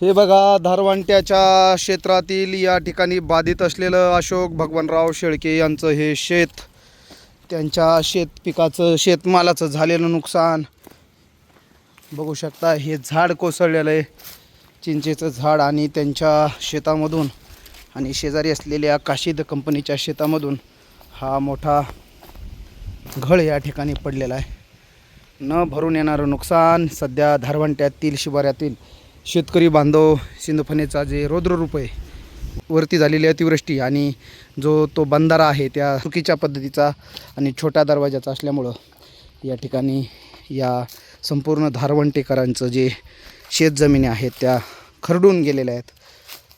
हे बघा धारवांट्याच्या क्षेत्रातील या ठिकाणी बाधित असलेलं अशोक भगवानराव शेळके यांचं हे शेत. त्यांच्या शेत पिकाचं शेतमालाचं झालेलं नुकसान. बघू शकता हे झाड कोसळलेलं आहे. चिंचेचं झाड आणि त्यांच्या शेतामधून आणि शेजारी असलेल्या काशीद कंपनीच्या शेतामधून हा मोठा घळ या ठिकाणी पडलेला आहे. न भरून येणारं नुकसान सध्या धारवंट्यातील शिवाऱ्यातील शेतकरी बांधव सिंधफणीचा जे रौद्ररूप आहे वरती झालेली अतिवृष्टी आणि जो तो बंधारा आहे त्या चुकीच्या पद्धतीचा आणि छोट्या दरवाजाचा असल्यामुळं या ठिकाणी या संपूर्ण धारवंटेकरांचं जे शेतजमिनी आहेत त्या खरडून गेलेल्या आहेत.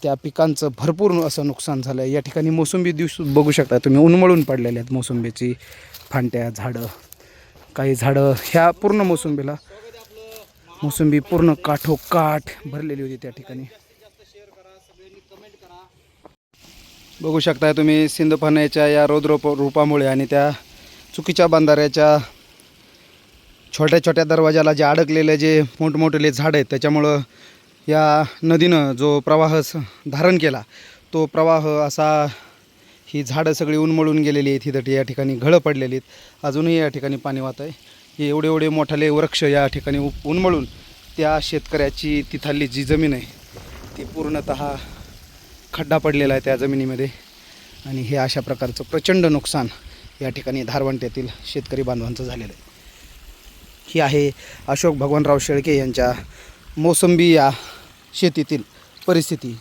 त्या पिकांचं भरपूर असं नुकसान झालं आहे या ठिकाणी मोसंबी दिवस बघू शकता तुम्ही उन्मळून पडलेले आहेत मोसंबीची फांट्या झाडं काही झाडं ह्या पूर्ण मोसंबीला मोसंबी पूर्ण काठोकाठ भरलेली होती त्या ठिकाणी. बघू शकता तुम्ही सिंधफाण्याच्या या रौद्रोप रूपामुळे आणि त्या चुकीच्या बांधाऱ्याच्या छोट्या छोट्या दरवाजाला जे अडकलेले जे मोठमोठेले झाड आहेत त्याच्यामुळं या नदीनं जो प्रवाह स- धारण केला तो प्रवाह असा ही झाडं सगळी उन्मळून गेलेली आहेत. ही या ठिकाणी घळं पडलेली आहेत. अजूनही या ठिकाणी पाणी वाहत आहे हे एवढे एवढे मोठाले वृक्ष या ठिकाणी उन्मळून त्या शेतकऱ्याची तिथली जी जमीन आहे ती पूर्णतः खड्डा पडलेला आहे त्या जमिनीमध्ये. आणि हे अशा प्रकारचं प्रचंड नुकसान या ठिकाणी धारवंट्यातील शेतकरी बांधवांचं झालेलं आहे. ही आहे अशोक भगवानराव शेळके यांच्या मोसंबी या शेतीतील परिस्थिती.